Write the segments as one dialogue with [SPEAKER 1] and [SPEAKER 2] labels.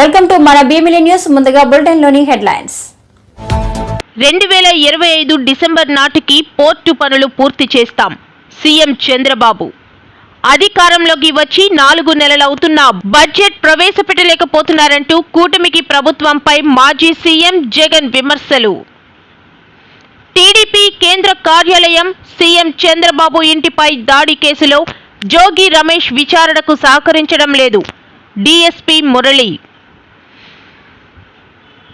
[SPEAKER 1] Welcome to మన Bheemili news ముందుగా బులెటిన్లోని headlines
[SPEAKER 2] రెండు వేల ఇరవై ఐదు డిసెంబర్ నాటికి పోర్టు పనులు పూర్తి చేస్తాం సీఎం చంద్రబాబు. అధికారంలోకి వచ్చి నాలుగు నెలలవుతున్నా బడ్జెట్ ప్రవేశపెట్టలేకపోతున్నారంటూ కూటమికి ప్రభుత్వంపై మాజీ సీఎం జగన్ విమర్శలు. టీడీపీ కేంద్ర కార్యాలయం సీఎం చంద్రబాబు ఇంటిపై దాడి కేసులో జోగి రమేష్ విచారణకు సహకరించడం లేదు. డీఎస్పీ మురళి.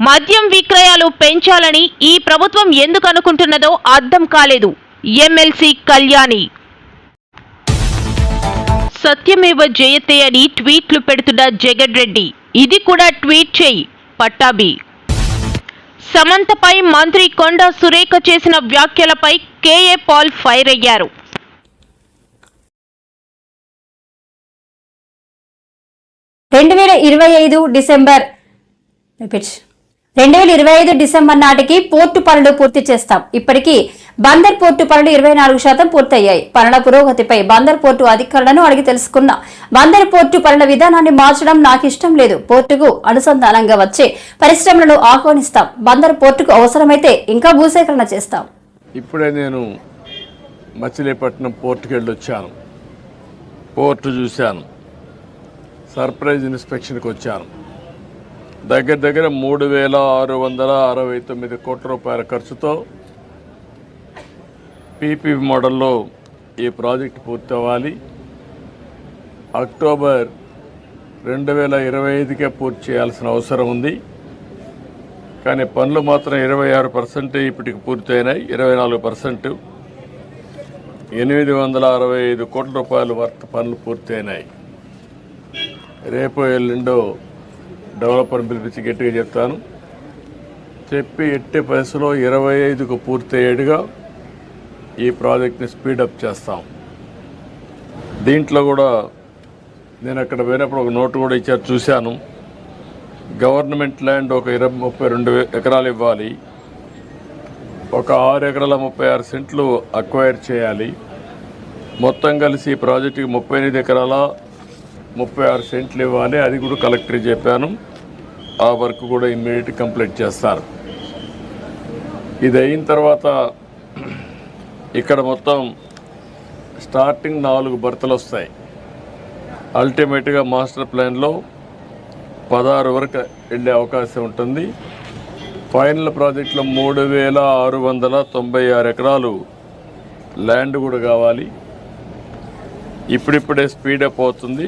[SPEAKER 2] మద్యం విక్రయాలు పెంచాలని ఈ ప్రభుత్వం ఎందుకు అనుకుంటున్నదో అర్థం కాలేదు. ఎమ్మెల్సీ కళ్యాణి. సత్యమేవ జయతే అని ట్వీట్లు పెడుతున్న జగన్ రెడ్డి. ఇది కూడా ట్వీట్ చేయి పట్టాభి. సమంతపై మంత్రి కొండా సురేఖ చేసిన వ్యాఖ్యలపై కేఏ పాల్ ఫైర్ అయ్యారు.
[SPEAKER 1] రెండు వేల ఇరవై ఐదు డిసెంబర్. రెండు వేల ఇరవై ఐదు డిసెంబర్ నాటికి పోర్టు పనులు పూర్తి చేస్తాం. ఇప్పటికీ బందర్ పోర్టు పనులు ఇరవై నాలుగు శాతం పూర్తయ్యాయి. పనుల పురోగతిపై బందర్ పోర్టు అధికారులను అడిగి తెలుసుకున్నా బందర్ పోర్టు పనుల విధానాన్ని మార్చడం నాకు ఇష్టం లేదు. పోర్టుకు అనుసంధానంగా వచ్చే పరిశ్రమలను ఆహ్వానిస్తాం. బందర్ పోర్టుకు అవసరమైతే ఇంకా భూసేకరణ చేస్తాం.
[SPEAKER 3] ఇప్పుడే నేను మచిలీపట్నం పోర్టుకి వెళ్ళి వచ్చాను పోర్టు చూశాను. సర్ప్రైజ్ ఇన్స్పెక్షన్కి వచ్చాను. దగ్గర దగ్గర మూడు వేల ఆరు వందల అరవై తొమ్మిది కోట్ల రూపాయల ఖర్చుతో పీపీ మోడల్లో ఈ ప్రాజెక్ట్ పూర్తి అవ్వాలి అక్టోబర్ రెండు వేల ఇరవై ఐదుకే పూర్తి చేయాల్సిన అవసరం ఉంది. కానీ పనులు మాత్రం ఇరవై ఆరు పర్సెంట్ ఇప్పటికి పూర్తయినాయి. ఇరవై నాలుగు పర్సెంట్. ఎనిమిది వందల అరవై ఐదు కోట్ల రూపాయల వర్త్ పనులు పూర్తయినాయి. రేపు ఎల్లుండో డెవలపర్ పిలిపించి గట్టిగా చెప్తాను. చెప్పి ఎట్టి పరిస్థితిలో ఇరవై ఐదుకు పూర్తయ్యేట్టుగా ఈ ప్రాజెక్ట్ని స్పీడప్ చేస్తాం. దీంట్లో కూడా నేను అక్కడ పోయినప్పుడు ఒక నోటు కూడా ఇచ్చారు చూశాను. గవర్నమెంట్ ల్యాండ్ ఒక ఇరవై ముప్పై రెండు ఎకరాలు ఇవ్వాలి. ఒక ఆరు ఎకరాల ముప్పై ఆరు సెంట్లు అక్వైర్ చేయాలి. మొత్తం కలిసి ఈ ప్రాజెక్టుకి ముప్పై ఎనిమిది ఎకరాల ముప్పై ఆరు సెంట్లు ఇవ్వాలి అది కూడా కలెక్టర్ చెప్పాను. ఆ వర్క్ కూడా ఇమ్మీడియట్ కంప్లీట్ చేస్తారు. ఇది అయిన తర్వాత ఇక్కడ మొత్తం స్టార్టింగ్ నాలుగు బర్తలు వస్తాయి. అల్టిమేట్గా మాస్టర్ ప్లాన్లో పదహారు వరకు వెళ్ళే అవకాశం ఉంటుంది. ఫైనల్ ప్రాజెక్టులో మూడు వేల ఆరు వందల తొంభై ఆరు ఎకరాలు ల్యాండ్ కూడా కావాలి. ఇప్పుడిప్పుడే స్పీడప్ అవుతుంది.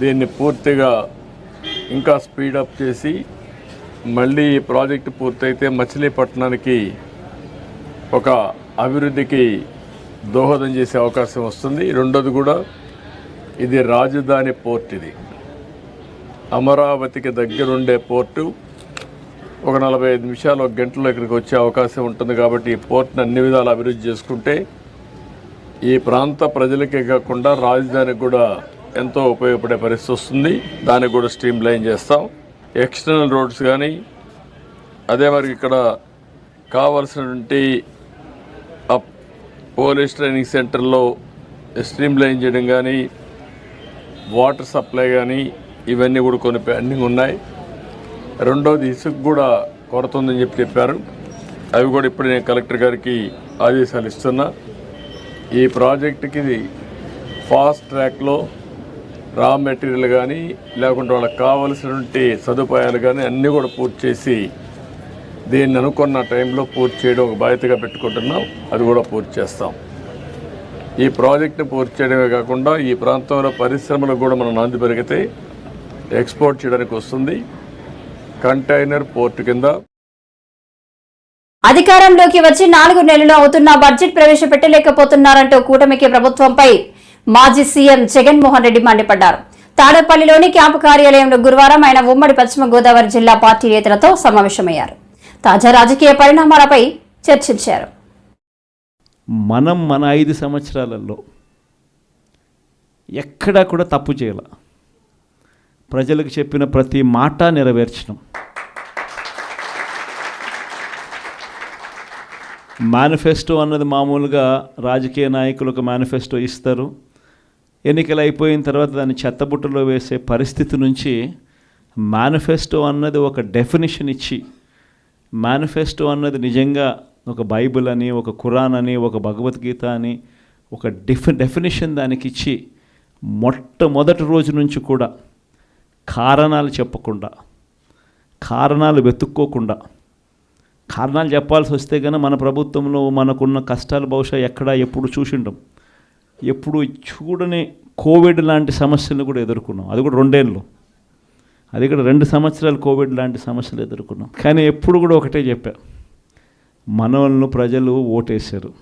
[SPEAKER 3] దీన్ని పూర్తిగా ఇంకా స్పీడప్ చేసి మళ్ళీ ఈ ప్రాజెక్టు పూర్తయితే మచిలీపట్నానికి ఒక అభివృద్ధికి దోహదం చేసే అవకాశం వస్తుంది. రెండోది కూడా ఇది రాజధాని పోర్ట్ ఇది. అమరావతికి దగ్గరుండే పోర్టు ఒక నలభై ఐదు నిమిషాలు ఒక గంటలో ఇక్కడికి వచ్చే అవకాశం ఉంటుంది కాబట్టి ఈ పోర్ట్ని అన్ని విధాలు అభివృద్ధి చేసుకుంటే ఈ ప్రాంత ప్రజలకే కాకుండా రాజధానికి కూడా ఎంతో ఉపయోగపడే పరిస్థితి వస్తుంది. దానికి కూడా స్ట్రీమ్ లైన్ చేస్తాం. ఎక్స్టర్నల్ రోడ్స్ కానీ అదే మరి ఇక్కడ కావలసినటువంటి పోలీస్ ట్రైనింగ్ సెంటర్లో స్ట్రీమ్ లైన్ చేయడం కానీ వాటర్ సప్లై కానీ ఇవన్నీ కూడా కొన్ని పెండింగ్ ఉన్నాయి. రెండోది ఇసుక కూడా కొరత ఉందని చెప్పి చెప్పారు. అవి కూడా ఇప్పుడు నేను కలెక్టర్ గారికి ఆదేశాలు ఇస్తున్నా. ఈ ప్రాజెక్టుకి ఫాస్ట్ ట్రాక్లో రా మెటీరియల్ కానీ లేకుంటే వాళ్ళకి కావలసినటువంటి సదుపాయాలు కానీ అన్నీ కూడా పూర్తి చేసి దీన్ని అనుకున్న టైంలో పూర్తి చేయడం ఒక బాధ్యతగా పెట్టుకుంటున్నాం. అది కూడా పూర్తి చేస్తాం. ఈ ప్రాజెక్ట్ని పూర్తి చేయడమే కాకుండా ఈ ప్రాంతంలో పరిశ్రమలకు కూడా మనం నాంది పెరిగితే ఎక్స్పోర్ట్ చేయడానికి వస్తుంది. కంటైనర్ పోర్ట్ కింద
[SPEAKER 1] అధికారంలోకి వచ్చి నాలుగు నెలలు అవుతున్నా బడ్జెట్ ప్రవేశపెట్టలేకపోతున్నారంటూ కూటమికి ప్రభుత్వంపై మాజీ సీఎం జగన్మోహన్ రెడ్డి మండిపడ్డారు. తాడేపల్లిలోని క్యాంపు కార్యాలయంలో గురువారం ఆయన ఉమ్మడి పశ్చిమ గోదావరి జిల్లా పార్టీ నేతలతో సమావేశమయ్యారు. తాజా రాజకీయ పరిణామాలపై చర్చించారు.
[SPEAKER 4] మనం మన ఐదు సంవత్సరాలలో ఎక్కడా కూడా తప్పు చేయాల. ప్రజలకు చెప్పిన ప్రతి మాట నెరవేర్చడం. మేనిఫెస్టో అన్నది మామూలుగా రాజకీయ నాయకులు ఒక మేనిఫెస్టో ఇస్తారు. ఎన్నికలు అయిపోయిన తర్వాత దాన్ని చెత్తబుట్టలో వేసే పరిస్థితి నుంచి మేనిఫెస్టో అన్నది ఒక డెఫినేషన్ ఇచ్చి మేనిఫెస్టో అన్నది నిజంగా ఒక బైబిల్ అని ఒక ఖురాన్ అని ఒక భగవద్గీత అని ఒక డిఫి డెఫినేషన్ దానికి ఇచ్చి మొట్టమొదటి రోజు నుంచి కూడా కారణాలు చెప్పకుండా కారణాలు వెతుక్కోకుండా కారణాలు చెప్పాల్సి వస్తే కనుక మన ప్రభుత్వంలో మనకున్న కష్టాలు బహుశా ఎక్కడ ఎప్పుడు చూసిండం ఎప్పుడు చూడని కోవిడ్ లాంటి సమస్యలను కూడా ఎదుర్కొన్నాం. అది కూడా రెండేళ్ళు. అది కూడా రెండు సంవత్సరాలు కోవిడ్ లాంటి సమస్యలు ఎదుర్కొన్నాం. కానీ ఎప్పుడు కూడా ఒకటే చెప్పా. మనల్ని ప్రజలు ఓటేశారు.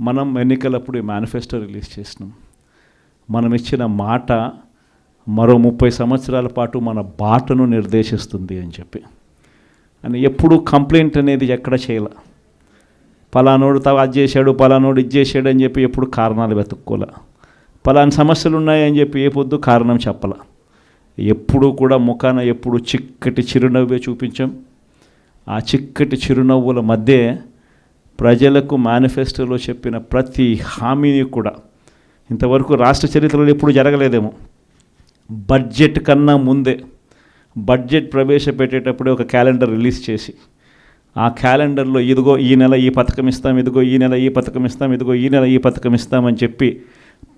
[SPEAKER 4] మనం ఎన్నికలప్పుడు ఈ మేనిఫెస్టో రిలీజ్ చేసినాం. మనం ఇచ్చిన మాట మరో ముప్పై సంవత్సరాల పాటు మన బాటను నిర్దేశిస్తుంది అని చెప్పి. అని ఎప్పుడు కంప్లైంట్ అనేది ఎక్కడ చేయాల. పలానోడు తా అది చేశాడు పలానోడు ఇది చేశాడు అని చెప్పి ఎప్పుడు కారణాలు వెతుక్కోలే. పలాని సమస్యలు ఉన్నాయని చెప్పి ఏ పొద్దు కారణం చెప్పాల. ఎప్పుడు కూడా ముఖాన ఎప్పుడు చిక్కటి చిరునవ్వే చూపించాం. ఆ చిక్కటి చిరునవ్వుల మధ్య ప్రజలకు మేనిఫెస్టోలో చెప్పిన ప్రతి హామీని కూడా ఇంతవరకు రాష్ట్ర చరిత్రలో ఎప్పుడు జరగలేదేమో. బడ్జెట్ కన్నా ముందే బడ్జెట్ ప్రవేశపెట్టేటప్పుడే ఒక క్యాలెండర్ రిలీజ్ చేసి ఆ క్యాలెండర్లో ఇదిగో ఈ నెల ఈ పథకం ఇస్తాం ఇదిగో ఈ నెల ఈ పథకం ఇస్తాం ఇదిగో ఈ నెల ఈ పథకం ఇస్తామని చెప్పి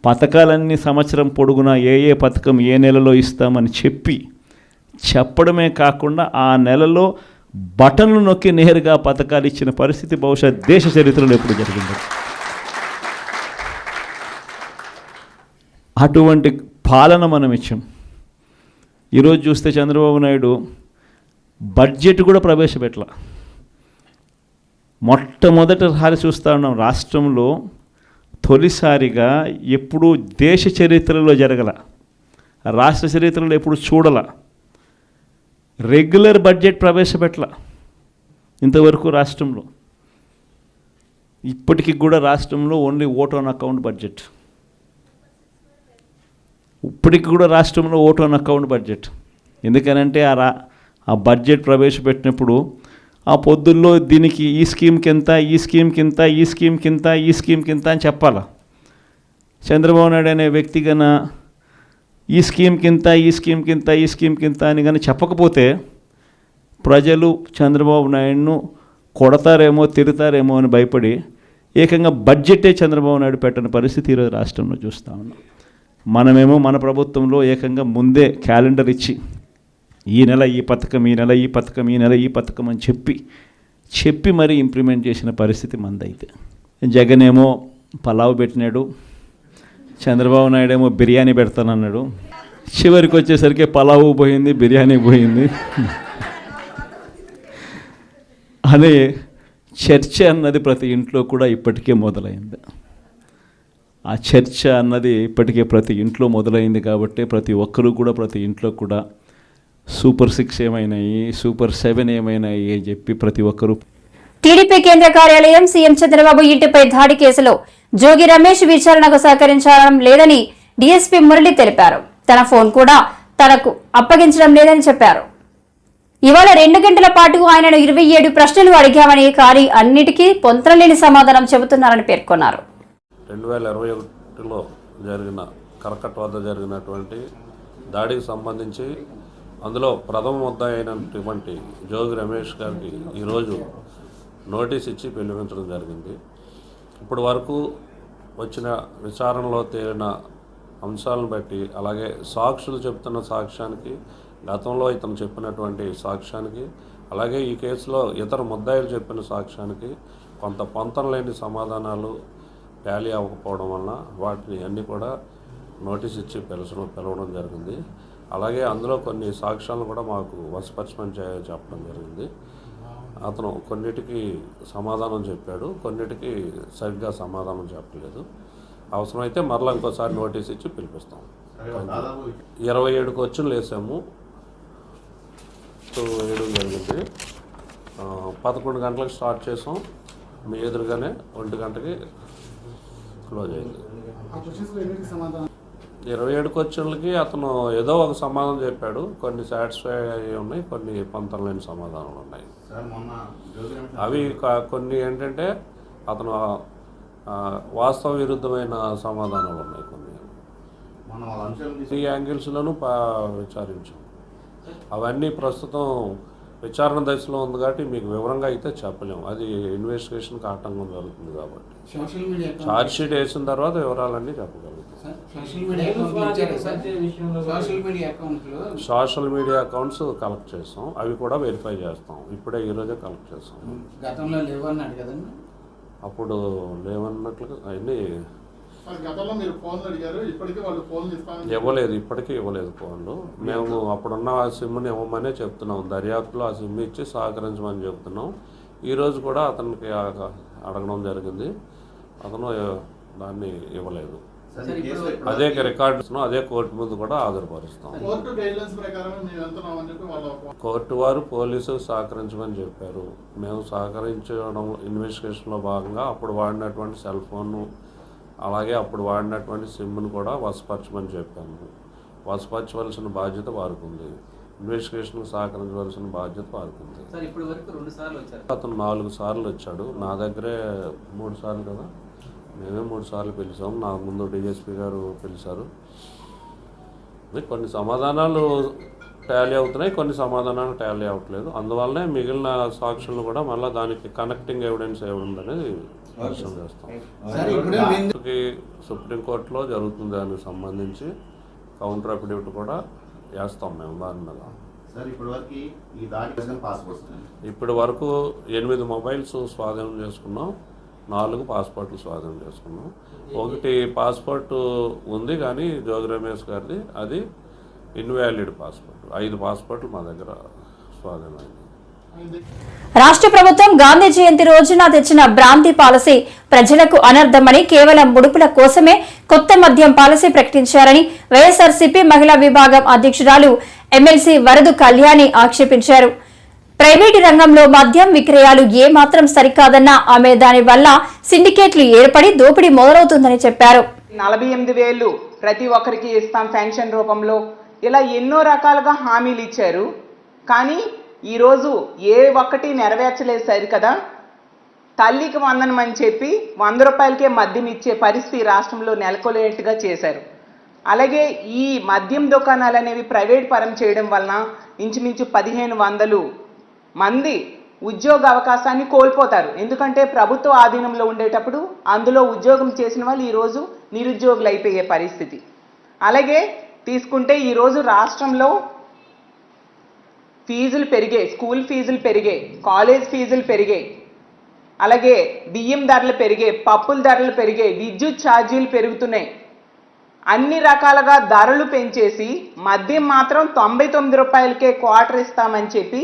[SPEAKER 4] పథకాలన్నీ సంవత్సరం పొడుగునా ఏ ఏ పథకం ఏ నెలలో ఇస్తామని చెప్పి చెప్పడమే కాకుండా ఆ నెలలో బటన్లు నొక్కి నేరుగా పథకాలు ఇచ్చిన పరిస్థితి బహుశా దేశ చరిత్రలో ఎప్పుడు జరిగింది. అటువంటి పాలన మనం ఇచ్చాం. ఈరోజు చూస్తే చంద్రబాబు నాయుడు బడ్జెట్ కూడా ప్రవేశపెట్టల మొట్టమొదటిసారి చూస్తూ ఉన్నాం రాష్ట్రంలో తొలిసారిగా ఎప్పుడూ దేశ చరిత్రలో జరగల రాష్ట్ర చరిత్రలో ఎప్పుడు చూడల రెగ్యులర్ బడ్జెట్ ప్రవేశపెట్టల ఇంతవరకు రాష్ట్రంలో. ఇప్పటికి కూడా రాష్ట్రంలో only vote on account budget. ఇప్పటికి కూడా రాష్ట్రంలో ఓట్ ఆన్ అకౌంట్ బడ్జెట్. ఎందుకనంటే ఆ రా ఆ బడ్జెట్ ప్రవేశపెట్టినప్పుడు ఆ పొద్దుల్లో దీనికి ఈ స్కీమ్కి ఎంత ఈ స్కీమ్కి ఇంత ఈ స్కీమ్కి ఇంత ఈ స్కీమ్కి ఇంత అని చెప్పాల? చంద్రబాబు నాయుడు అనే వ్యక్తి గన ఈ స్కీమ్కి ఇంత ఈ స్కీమ్కి ఇంత ఈ స్కీమ్కి ఇంత అని కానీ చెప్పకపోతే ప్రజలు చంద్రబాబు నాయుడును కొడతారేమో తిడతారేమో అని భయపడి ఏకంగా బడ్జెటే చంద్రబాబు నాయుడు పెట్టని పరిస్థితి ఈరోజు రాష్ట్రంలో చూస్తూ ఉన్నాం. మనమేమో మన ప్రభుత్వంలో ఏకంగా ముందే క్యాలెండర్ ఇచ్చి ఈ నెల ఈ పథకం ఈ నెల ఈ పథకం ఈ నెల ఈ పథకం అని చెప్పి చెప్పి మరీ ఇంప్లిమెంట్ చేసిన పరిస్థితి మందైతే. జగన్ ఏమో పలావ్ పెట్టినాడు చంద్రబాబు నాయుడు ఏమో బిర్యానీ పెడతానన్నాడు. చివరికి వచ్చేసరికి పలావు పోయింది బిర్యానీ పోయింది. అనే చర్చ అన్నది ప్రతి ఇంట్లో కూడా ఇప్పటికే మొదలైంది. ఆ చర్చ అన్నది ఇప్పటికే ప్రతి ఇంట్లో మొదలైంది కాబట్టి ప్రతి ఒక్కరూ కూడా ప్రతి ఇంట్లో కూడా సూపర్ సిక్స్ ఏమైనాయి సూపర్ సెవెన్ ఏమైనాయి అని చెప్పి ప్రతి ఒక్కరూ
[SPEAKER 1] టీడీపీ కేంద్ర కార్యాలయం సీఎం చంద్రబాబు ఇంటిపై దాడి కేసులో జోగి రమేష్ విచారణకు సహకరించడం లేదని డీఎస్పీ మురళి తెలిపారు. తన ఫోన్ కూడా తనకు అప్పగించడం లేదని చెప్పారు. ఇవాళ రెండు గంటల పాటు ఆయనను ఇరవై ఏడు ప్రశ్నలు అడిగామని కానీ అన్నిటికీ పొంతనలేని సమాధానం చెబుతున్నారని పేర్కొన్నారు.
[SPEAKER 5] రెండు వేల ఇరవై ఒకటిలో జరిగిన కరకట్ వద్ద జరిగినటువంటి దాడికి సంబంధించి అందులో ప్రథమ ముద్దాయి అయినటువంటి జోగి రమేష్ గారికి ఈరోజు నోటీస్ ఇచ్చి పిలిపించడం జరిగింది. ఇప్పటి వరకు వచ్చిన విచారణలో తేలిన అంశాలను బట్టి అలాగే సాక్షులు చెప్తున్న సాక్ష్యానికి గతంలో ఇతను చెప్పినటువంటి సాక్ష్యానికి అలాగే ఈ కేసులో ఇతర ముద్దాయిలు చెప్పిన సాక్ష్యానికి కొంత పొంతం లేని సమాధానాలు టాలీ అవ్వకపోవడం వలన వాటిని అన్నీ కూడా నోటీస్ ఇచ్చి పిలచడం పిలవడం జరిగింది. అలాగే అందులో కొన్ని సాక్ష్యాలను కూడా మాకు వశపరచమని చెప్పడం జరిగింది. అతను కొన్నిటికి సమాధానం చెప్పాడు కొన్నిటికి సరిగ్గా సమాధానం చెప్పలేదు. అవసరమైతే మరలా ఇంకోసారి నోటీస్ ఇచ్చి పిలిపిస్తాం. ఇరవై ఏడు క్వశ్చన్లు వేసాము. వేయడం జరిగింది. పదకొండు గంటలకు స్టార్ట్ చేసాం. మీ ఎదురుగానే ఒంటి గంటకి క్లోజ్ అయింది. ఇరవై ఏడు క్వశ్చన్లకి అతను ఏదో ఒక సమాధానం చెప్పాడు. కొన్ని సాటిస్ఫై అయ్యి ఉన్నాయి కొన్ని పొంతం లేని సమాధానాలు ఉన్నాయి. అవి కొన్ని ఏంటంటే అతను వాస్తవ విరుద్ధమైన సమాధానాలు ఉన్నాయి కొన్ని. ఈ యాంగిల్స్లోనూ విచారించాం. అవన్నీ ప్రస్తుతం విచారణ దశలో ఉంది కాబట్టి మీకు వివరంగా అయితే చెప్పలేము అది ఇన్వెస్టిగేషన్కి ఆటంకం జరుగుతుంది కాబట్టి. ఛార్జ్ షీట్ వేసిన తర్వాత వివరాలన్నీ చెప్పగలుగుతాం
[SPEAKER 6] sir social media
[SPEAKER 5] accounts collect చేస్తాం. అవి కూడా వెరిఫై చేస్తాం. ఇప్పుడే ఈరోజే కలెక్ట్ చేస్తాం.
[SPEAKER 6] గతంలో లేవన్నాడు కదండి?
[SPEAKER 5] అప్పుడు లేవన్నట్లుగా అవన్నీ
[SPEAKER 7] మరి గతంలో మీరు ఫోన్లు అడిగారు. ఇప్పటికీ వాళ్ళు ఫోన్లు ఇస్తామని
[SPEAKER 5] ఇవ్వలేదు. ఇప్పటికీ ఇవ్వలేదు ఫోన్లు. మేము అప్పుడున్న ఆ సిమ్ని ఇవ్వమనే చెప్తున్నాం. దర్యాప్తులో ఆ సిమ్ ఇచ్చి సహకరించమని చెప్తున్నాం. ఈరోజు కూడా అతనికి అడగడం జరిగింది. అతను దాన్ని ఇవ్వలేదు. అదే రికార్డ్స్ అదే కోర్టు ముందు కూడా హాజరుపరుస్తాం కోర్టు వారు పోలీసు సహకరించమని చెప్పారు. మేము సహకరించడం ఇన్వెస్టిగేషన్లో భాగంగా అప్పుడు వాడినటువంటి సెల్ ఫోన్ అలాగే అప్పుడు వాడినటువంటి సిమ్ను కూడా వసపరచమని చెప్పాము వసపరచవలసిన బాధ్యత వారికి ఉంది. ఇన్వెస్టిగేషన్కి సహకరించవలసిన బాధ్యత వారికి ఉంది.
[SPEAKER 8] సార్ ఇప్పటి వరకు రెండు సార్లు వచ్చారు.
[SPEAKER 5] అతను నాలుగు సార్లు వచ్చాడు. నా దగ్గరే మూడు సార్లు కదా? మేమే మూడు సార్లు పిలిచాం. నా ముందు డిఎస్పి గారు పిలిచారు. కొన్ని సమాధానాలు టాలీ అవుతున్నాయి కొన్ని సమాధానాలు టాలీ అవ్వట్లేదు. అందువల్లనే మిగిలిన సాక్షులను కూడా మళ్ళీ దానికి కనెక్టింగ్ ఎవిడెన్స్ ఏముంది అనేది పరిశీలన చేస్తాం. సుప్రీంకోర్టులో జరుగుతుంది దానికి సంబంధించి కౌంటర్ అఫిడవిట్ కూడా వేస్తాం మేము దాని మీద.
[SPEAKER 9] ఇప్పటి వరకు
[SPEAKER 5] ఎనిమిది మొబైల్స్ స్వాధీనం చేసుకున్నాం. నాలుగు పాస్పోర్ట్లు స్వాధీనం చేసుకున్నాం. ఒకటి పాస్పోర్ట్ ఉంది కానీ జోగి రమేష్ గారిది అది ఇన్వాలిడ్ పాస్పోర్ట్. ఐదు పాస్పోర్ట్లు మా దగ్గర స్వాధీనమైంది
[SPEAKER 1] రాష్ట్ర ప్రభుత్వం గాంధీ జయంతి రోజున తెచ్చిన భ్రాంతి పాలసీ ప్రజలకు అనర్థమని కేవలం ముడుపుల కోసమే కొత్త మద్యం పాలసీ ప్రకటించారని వైఎస్ఆర్సీపీ మహిళా విభాగం అధ్యక్షురాలు ఎమ్మెల్సీ వరదు కళ్యాణి ఆక్షేపించారు. ప్రైవేటు రంగంలో మద్యం విక్రయాలు ఏమాత్రం సరికాదన్న ఆమె దాని వల్ల సిండికేట్లు ఏర్పడి దోపిడీ మొదలవుతుందని చెప్పారు.
[SPEAKER 10] నలభై ఎనిమిది వేలు ప్రతి ఒక్కరికి ఇస్తాం పెన్షన్ రూపంలో. ఇలా ఎన్నో రకాలుగా హామీలు ఇచ్చారు. కానీ ఈరోజు ఏ ఒక్కటి నెరవేర్చలేదు సరి కదా. తల్లికి వందనం అని చెప్పి వంద రూపాయలకే మద్యం ఇచ్చే పరిస్థితి రాష్ట్రంలో నెలకొలేట్టుగా చేశారు. అలాగే ఈ మద్యం దుకాణాలు అనేవి ప్రైవేట్ పరం చేయడం వలన ఇంచుమించు పదిహేను వందలు మంది ఉద్యోగ అవకాశాన్ని కోల్పోతారు. ఎందుకంటే ప్రభుత్వ ఆధీనంలో ఉండేటప్పుడు అందులో ఉద్యోగం చేసిన వాళ్ళు ఈరోజు నిరుద్యోగులు అయిపోయే పరిస్థితి. అలాగే తీసుకుంటే ఈరోజు రాష్ట్రంలో ఫీజులు పెరిగాయి స్కూల్ ఫీజులు పెరిగాయి కాలేజ్ ఫీజులు పెరిగాయి అలాగే బియ్యం ధరలు పెరిగాయి పప్పుల ధరలు పెరిగాయి విద్యుత్ ఛార్జీలు పెరుగుతున్నాయి. అన్ని రకాలుగా ధరలు పెంచేసి మద్యం మాత్రం తొంభై తొమ్మిది రూపాయలకే క్వార్టర్ ఇస్తామని చెప్పి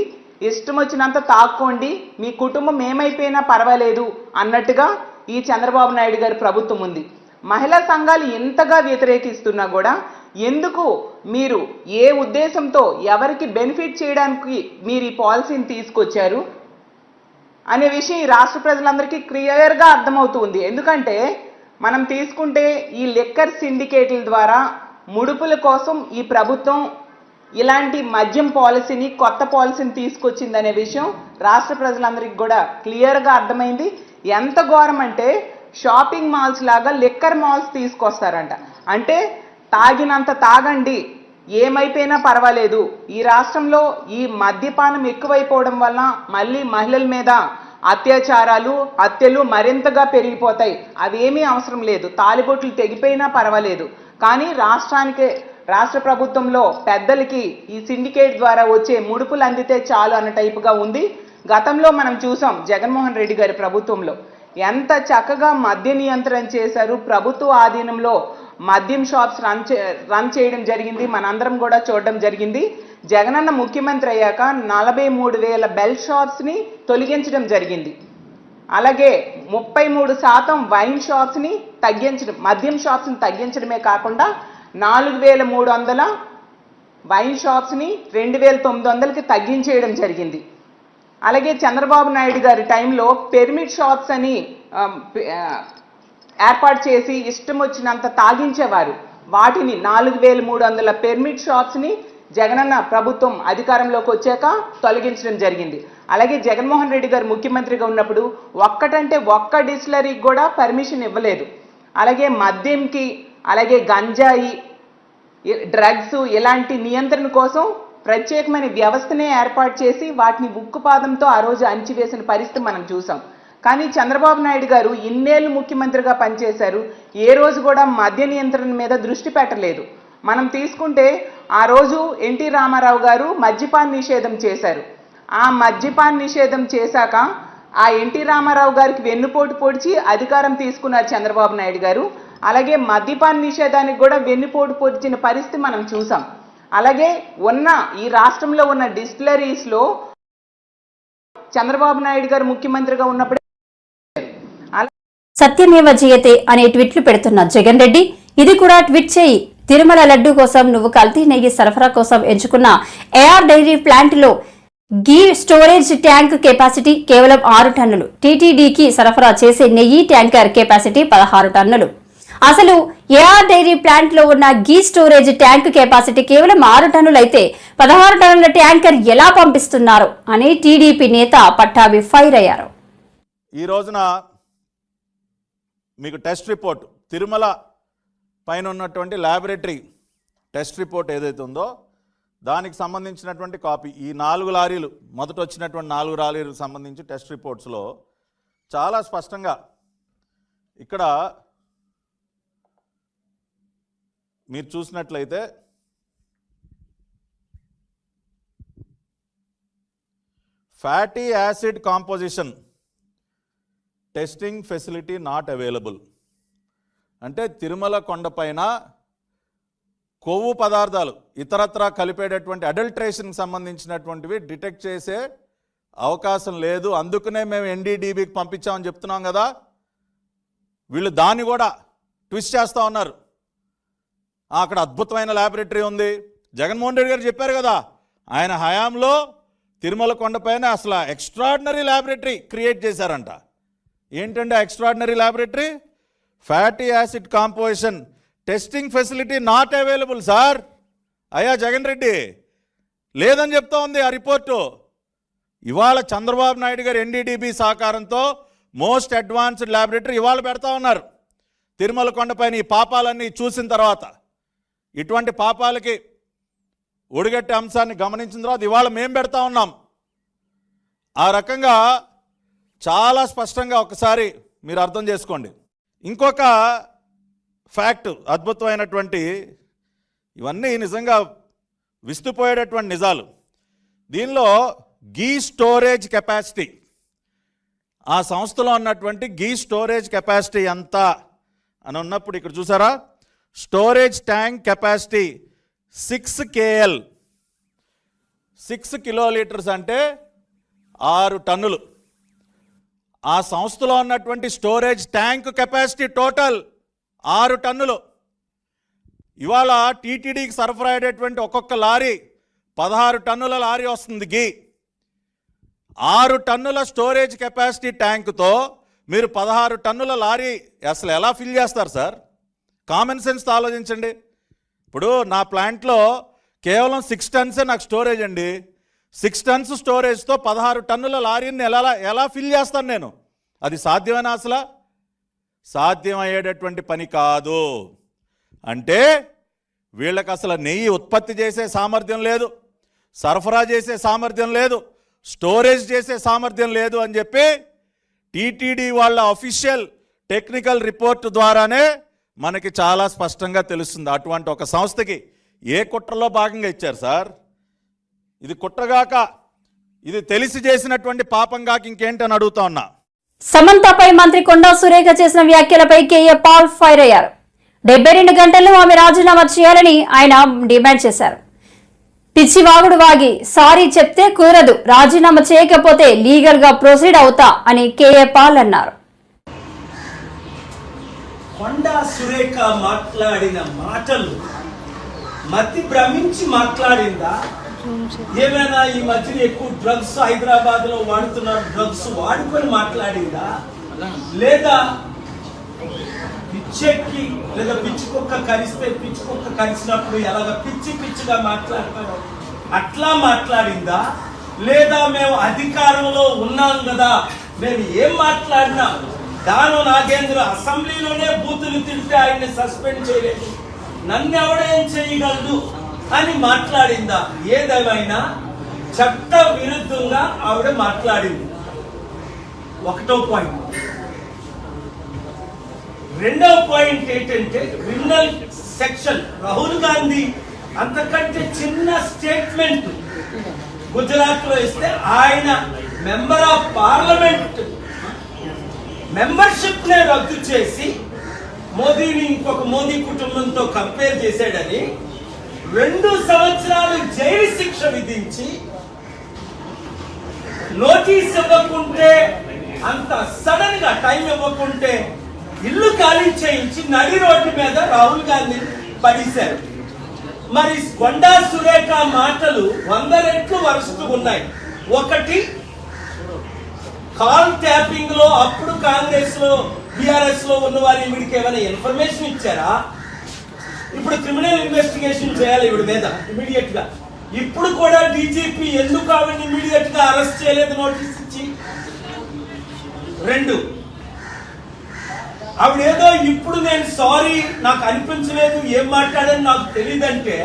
[SPEAKER 10] ఇష్టం వచ్చినంత తాక్కోండి. మీ కుటుంబం ఏమైపోయినా పర్వాలేదు అన్నట్టుగా ఈ చంద్రబాబు నాయుడు గారి ప్రభుత్వం ఉంది. మహిళా సంఘాలు ఎంతగా వ్యతిరేకిస్తున్నా కూడా ఎందుకు మీరు ఏ ఉద్దేశంతో ఎవరికి బెనిఫిట్ చేయడానికి మీరు ఈ పాలసీని తీసుకొచ్చారు అనే విషయం ఈ రాష్ట్ర ప్రజలందరికీ క్లియర్గా అర్థమవుతుంది ఎందుకంటే మనం తీసుకుంటే ఈ లిక్కర్ సిండికేట్ల ద్వారా ముడుపుల కోసం ఈ ప్రభుత్వం ఇలాంటి మద్యం పాలసీని కొత్త పాలసీని తీసుకొచ్చిందనే విషయం రాష్ట్ర ప్రజలందరికీ కూడా క్లియర్గా అర్థమైంది. ఎంత ఘోరం అంటే షాపింగ్ మాల్స్ లాగా లిక్కర్ మాల్స్ తీసుకొస్తారంట. అంటే తాగినంత తాగండి ఏమైపోయినా పర్వాలేదు. ఈ రాష్ట్రంలో ఈ మద్యపానం ఎక్కువైపోవడం వల్ల మళ్ళీ మహిళల మీద అత్యాచారాలు హత్యలు మరింతగా పెరిగిపోతాయి. అవేమీ అవసరం లేదు. తాలిబొట్లు తెగిపోయినా పర్వాలేదు. కానీ రాష్ట్రానికి రాష్ట్ర ప్రభుత్వంలో పెద్దలకి ఈ సిండికేట్ ద్వారా వచ్చే ముడుపులు అందితే చాలు అన్న టైపుగా ఉంది. గతంలో మనం చూసాం జగన్మోహన్ రెడ్డి గారి ప్రభుత్వంలో ఎంత చక్కగా మద్య నియంత్రణ చేశారు. ప్రభుత్వ ఆధీనంలో మద్యం షాప్స్ రన్ చే రన్ చేయడం జరిగింది. మనందరం కూడా చూడడం జరిగింది. జగనన్న ముఖ్యమంత్రి అయ్యాక నలభై మూడు వేల బెల్ షాప్స్ని తొలగించడం జరిగింది. అలాగే ముప్పై మూడు శాతం వైన్ షాప్స్ని తగ్గించడం మద్యం షాప్స్ని తగ్గించడమే కాకుండా నాలుగు వేల మూడు వందల వైన్ షాప్స్ని రెండు వేల తొమ్మిది వందలకి తగ్గించేయడం జరిగింది. అలాగే చంద్రబాబు నాయుడు గారి టైంలో పెర్మిట్ షాప్స్ అని ఏర్పాటు చేసి ఇష్టం వచ్చినంత తాగించేవారు. వాటిని నాలుగు వేల మూడు వందల పెర్మిట్ షాప్స్ని జగనన్న ప్రభుత్వం అధికారంలోకి వచ్చాక తొలగించడం జరిగింది. అలాగే జగన్మోహన్ రెడ్డి గారు ముఖ్యమంత్రిగా ఉన్నప్పుడు ఒక్కటంటే ఒక్క డిస్టిలరీకి కూడా పర్మిషన్ ఇవ్వలేదు. అలాగే మద్యంకి అలాగే గంజాయి డ్రగ్స్ ఇలాంటి నియంత్రణ కోసం ప్రత్యేకమైన వ్యవస్థనే ఏర్పాటు చేసి వాటిని ఉక్కుపాదంతో ఆ రోజు అణిచివేసిన పరిస్థితి మనం చూసాం. కానీ చంద్రబాబు నాయుడు గారు ఇన్నేళ్ళు ముఖ్యమంత్రిగా పనిచేశారు. ఏ రోజు కూడా మద్య నియంత్రణ మీద దృష్టి పెట్టలేదు. మనం తీసుకుంటే ఆ రోజు ఎన్టీ రామారావు గారు మద్యపాన్ నిషేధం చేశారు. ఆ మద్యపాన్ నిషేధం చేశాక ఆ ఎన్టీ రామారావు గారికి వెన్నుపోటు పొడిచి అధికారం తీసుకున్నారు చంద్రబాబు నాయుడు గారు. అలాగే మద్యపాన్ నిషేధానికి కూడా వెన్నుపోటు పొడిచిన పరిస్థితి మనం చూసాం. అలాగే ఉన్న ఈ రాష్ట్రంలో ఉన్న డిస్టిలరీస్లో చంద్రబాబు నాయుడు గారు ముఖ్యమంత్రిగా ఉన్నప్పుడే
[SPEAKER 1] సత్యమేవ జయతే అనే ట్వీట్లు పెడుతున్న జగన్ రెడ్డి ఇది కూడా ట్వీట్ చేయి తిరుమల లడ్డు కోసం నువ్వు కల్తీ నెయ్యి సరఫరా కోసం ఎంచుకున్న ఏఆర్ డైరీ ప్లాంట్లో గీ స్టోరేజ్ ట్యాంక్ కెపాసిటీ కేవలం ఆరు టన్నులు టీటీడీకి సరఫరా చేసే నెయ్యి ట్యాంకర్ కెపాసిటీ పదహారు టన్నులు. అసలు ఏఆర్ డైరీ ప్లాంట్లో ఉన్న గీ స్టోరేజ్ ట్యాంక్ కెపాసిటీ కేవలం ఆరు టన్నులైతే పదహారు టన్నుల ట్యాంకర్ ఎలా పంపిస్తున్నారు అని టీడీపీ నేత పట్టాభి ఫైర్ అయ్యారు.
[SPEAKER 8] ఈ రోజున మీకు టెస్ట్ రిపోర్ట్ తిరుమల పైన ఉన్నటువంటి ల్యాబొరేటరీ టెస్ట్ రిపోర్ట్ ఏదైతే ఉందో దానికి సంబంధించినటువంటి కాపీ ఈ నాలుగు లారీలు మొదట వచ్చినటువంటి నాలుగు లారీలకు సంబంధించి టెస్ట్ రిపోర్ట్స్లో చాలా స్పష్టంగా ఇక్కడ మీరు చూసినట్లయితే fatty acid composition testing facility not available. అంటే తిరుమల కొండపైన కొవ్వు పదార్థాలు ఇతరత్రా కలిపేటటువంటి అడల్ట్రేషన్కి సంబంధించినటువంటివి డిటెక్ట్ చేసే అవకాశం లేదు. అందుకనే మేము ఎన్డీడీబీకి పంపించామని చెప్తున్నాం కదా. వీళ్ళు దాన్ని కూడా ట్విస్ట్ చేస్తూ ఉన్నారు. అక్కడ అద్భుతమైన ల్యాబొరేటరీ ఉంది. జగన్మోహన్ రెడ్డి గారు చెప్పారు కదా ఆయన హయాంలో తిరుమల కొండపైన అసలు ఎక్స్ట్రాడినరీ ల్యాబొరేటరీ క్రియేట్ చేశారంట. ఏంటంటే extraordinary laboratory fatty acid composition testing facility not available sir అయ్యా జగన్ రెడ్డి లేదని చెప్తా ఉంది ఆ రిపోర్టు. ఇవాళ చంద్రబాబు నాయుడు గారు ఎన్డీడీబీ సహకారంతో మోస్ట్ అడ్వాన్స్డ్ ల్యాబొరేటరీ ఇవాళ పెడతా ఉన్నారు. తిరుమల కొండపైన ఈ పాపాలన్నీ చూసిన తర్వాత. ఇటువంటి పాపాలకి ఒడిగట్టే అంశాన్ని గమనించిన తర్వాత ఇవాళ మేము పెడతా ఉన్నాం. ఆ రకంగా చాలా స్పష్టంగా ఒకసారి మీరు అర్థం చేసుకోండి. ఇంకొక ఫ్యాక్ట్ అద్భుతమైనటువంటి ఇవన్నీ నిజంగా విస్తుపోయేటటువంటి నిజాలు. దీనిలో గీ స్టోరేజ్ కెపాసిటీ ఆ సంస్థలో ఉన్నటువంటి గీ స్టోరేజ్ కెపాసిటీ ఎంత అని ఉన్నప్పుడు ఇక్కడ చూసారా? Storage tank capacity six KL. Six kilolitres అంటే ఆరు టన్నులు. ఆ సంస్థలో ఉన్నటువంటి స్టోరేజ్ ట్యాంక్ కెపాసిటీ టోటల్ ఆరు టన్నులు. ఇవాళ టీటీడీకి సరఫరా అయ్యేటువంటి ఒక్కొక్క లారీ పదహారు టన్నుల లారీ వస్తుంది గీ. ఆరు టన్నుల స్టోరేజ్ కెపాసిటీ ట్యాంకుతో మీరు పదహారు టన్నుల లారీ అసలు ఎలా ఫిల్ చేస్తారు సార్? కామన్ సెన్స్తో ఆలోచించండి. ఇప్పుడు నా ప్లాంట్లో కేవలం సిక్స్ టన్సే నాకు స్టోరేజ్ అండి. సిక్స్ టన్స్ స్టోరేజ్తో పదహారు టన్నుల లారీని ఎలా ఎలా ఫిల్ చేస్తాను నేను? అది సాధ్యమేనా అసలు? సాధ్యమయ్యేటటువంటి పని కాదు. అంటే వీళ్ళకి అసలు నెయ్యి ఉత్పత్తి చేసే సామర్థ్యం లేదు. సరఫరా చేసే సామర్థ్యం లేదు. స్టోరేజ్ చేసే సామర్థ్యం లేదు అని చెప్పి టీటీడీ వాళ్ళ అఫీషియల్ టెక్నికల్ రిపోర్ట్ ద్వారానే మనకి చాలా స్పష్టంగా తెలుస్తుంది అటువంటి ఒక సంస్థకి ఏ కుట్రలో భాగంగా ఇచ్చారు సార్? ఇది కుట్రగాక ఇది తెలిసి చేసినటువంటి పాపం కాక ఇంకేంటని అడుగుతా ఉన్నా.
[SPEAKER 1] సమంతపై మంత్రి కొండా సురేఖ చేసిన వ్యాఖ్యలపై కేఏ పాల్ ఫైర్ అయ్యారు. డెబ్బై రెండు గంటల్లో ఆమె రాజీనామా చేయాలని ఆయన డిమాండ్ చేశారు. పిచ్చి వాగుడు వాగి సారీ చెప్తే కుదరదు రాజీనామా చేయకపోతే లీగల్గా ప్రొసీడ్ అవుతా అని కేఏ పాల్ అన్నారు.
[SPEAKER 11] కొండా సురేఖ మాట్లాడిన మాటలు మతి భ్రమించి మాట్లాడిందా? ఏమైనా ఈ మధ్యన ఎక్కువ డ్రగ్స్ హైదరాబాద్లో వాడుతున్నారు డ్రగ్స్ వాడుకొని మాట్లాడిందా? లేదా పిచ్చెక్కి లేదా పిచ్చి కుక్క కరిస్తే పిచ్చి కుక్క కరిచినప్పుడు ఎలాగ పిచ్చి పిచ్చిగా మాట్లాడతారో అట్లా మాట్లాడిందా? లేదా మేము అధికారంలో ఉన్నాం కదా మేము ఏం మాట్లాడినా? దాను నాగేంద్ర అసెంబ్లీలోనే బూతులు తింటే ఆయన్ని సస్పెండ్ చేయలేదు. నన్ను ఎవడేం చేయగలదు అని మాట్లాడిందా? ఏదేమైనా? చట్ట విరుద్ధంగా ఆవిడ మాట్లాడింది. ఒకటో పాయింట్. రెండవ పాయింట్ ఏంటంటే క్రిమినల్ సెక్షన్. రాహుల్ గాంధీ అంతకంటే చిన్న స్టేట్మెంట్ గుజరాత్లో ఇస్తే ఆయన మెంబర్ ఆఫ్ పార్లమెంట్ మెంబర్షిప్ నే రద్దు చేసి మోదీని ఇంకొక మోదీ కుటుంబంతో కంపేర్ చేశాడని రెండు సంవత్సరాలు జైలు శిక్ష విధించి నోటీస్ ఇవ్వకుంటే అంత సడన్గా టైం ఇవ్వకుంటే ఇల్లు ఖాళీ చేయించి నడి రోడ్డు మీద రాహుల్ గాంధీ పడేశారు. మరి కొండా సురేఖ మాటలు వంద రెట్లు వరుసగా ఉన్నాయి. ఒకటి కాల్ ట్యాపింగ్లో అప్పుడు కాంగ్రెస్లో బీఆర్ఎస్లో ఉన్న వారి వీడికి ఏమైనా ఇన్ఫర్మేషన్ ఇచ్చారా? ఇప్పుడు క్రిమినల్ ఇన్వెస్టిగేషన్ చేయాలి ఇవిడి మీద ఇమీడియట్గా. ఇప్పుడు కూడా డీజీపీ ఎందుకు ఆవిడని ఇమీడియట్గా అరెస్ట్ చేయలేదు నోటీస్ ఇచ్చి? రెండు. ఆవిడ ఏదో ఇప్పుడు నేను సారీ నాకు అనిపించలేదు ఏం మాట్లాడని నాకు తెలియదంటే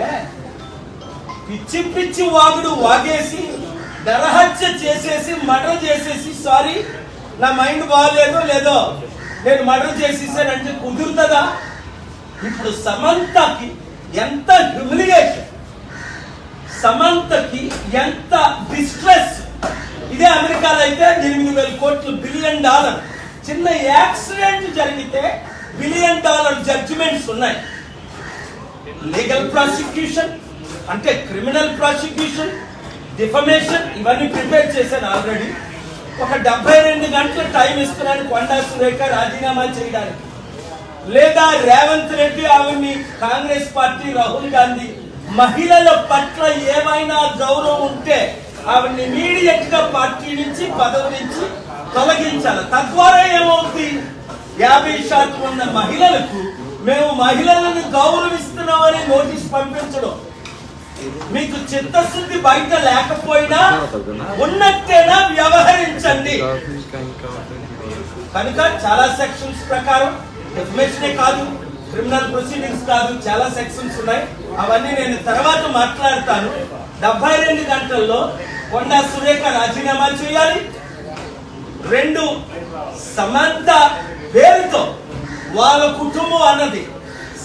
[SPEAKER 11] పిచ్చి పిచ్చి వాగుడు వాగేసి నరహత్య చేసేసి మర్డర్ చేసేసి సారీ నా మైండ్ బాగాలేదో లేదో నేను మర్డర్ చేసేసానంటే కుదురుతుందా? ఇప్పుడు సమంతకి ఎంత హ్యూమిలియేషన్ సమంతకి ఎంత డిస్ట్రెస్ ఇదే అమెరికాలో అయితే ఎనిమిది వేల కోట్లు బిలియన్ డాలర్ చిన్న యాక్సిడెంట్ జరిగితే బిలియన్ డాలర్ జడ్జిమెంట్స్ ఉన్నాయి. లీగల్ ప్రాసిక్యూషన్ అంటే క్రిమినల్ ప్రాసిక్యూషన్ డిఫమేషన్ ఇవన్నీ ప్రిపేర్ చేశాను ఆల్రెడీ ఒక డెబ్బై రెండు గంటల టైం ఇస్తున్నాను కొండా సురేఖ రాజీనామా చేయడానికి. లేదా రేవంత్ రెడ్డి ఆవిడ్ని కాంగ్రెస్ పార్టీ రాహుల్ గాంధీ మహిళల పట్ల ఏమైనా గౌరవం ఉంటే ఆవిడ్ని ఇమీడియట్గా పార్టీ నుంచి పదవి నుంచి తొలగించాలి. తద్వారా ఏమవుతుంది యాభై శాతం ఉన్న మహిళలకు మేము మహిళలను గౌరవిస్తున్నామని నోటీస్ పంపించడం. మీకు చిత్తశుద్ధి బయట లేకపోయినా ఉన్నట్టేనా వ్యవహరించండి. కనుక చాలా సెక్షన్స్ ప్రకారం డెఫినేషనే కాదు క్రిమినల్ ప్రొసీడింగ్స్ కాదు చాలా సెక్షన్స్ ఉన్నాయి. అవన్నీ నేను తర్వాత మాట్లాడతాను. డెబ్బై రెండు గంటల్లో కొండా సురేఖ రాజీనామా చేయాలి. రెండు సమంత పేరుతో వాళ్ళ కుటుంబం అన్నది.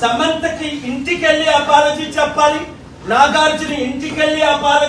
[SPEAKER 11] సమంతకి ఇంటికెళ్ళి అపాలజీ చెప్పాలి. నాగార్జున ఇంటికెళ్ళి ఆ అపాలజీ